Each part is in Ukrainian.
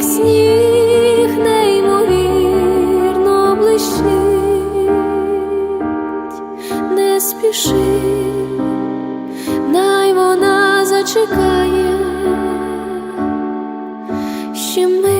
як сніг неймовірно не спіши, най вона зачекає, ще мить.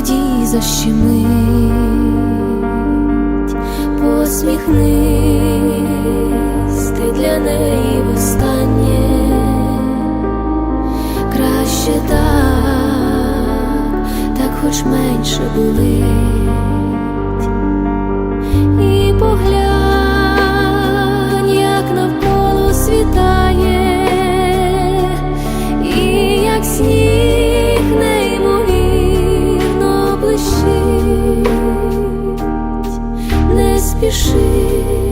Тоді защемить, посміхнись ти для неї востаннє, краще так, так хоч менше болить спіши.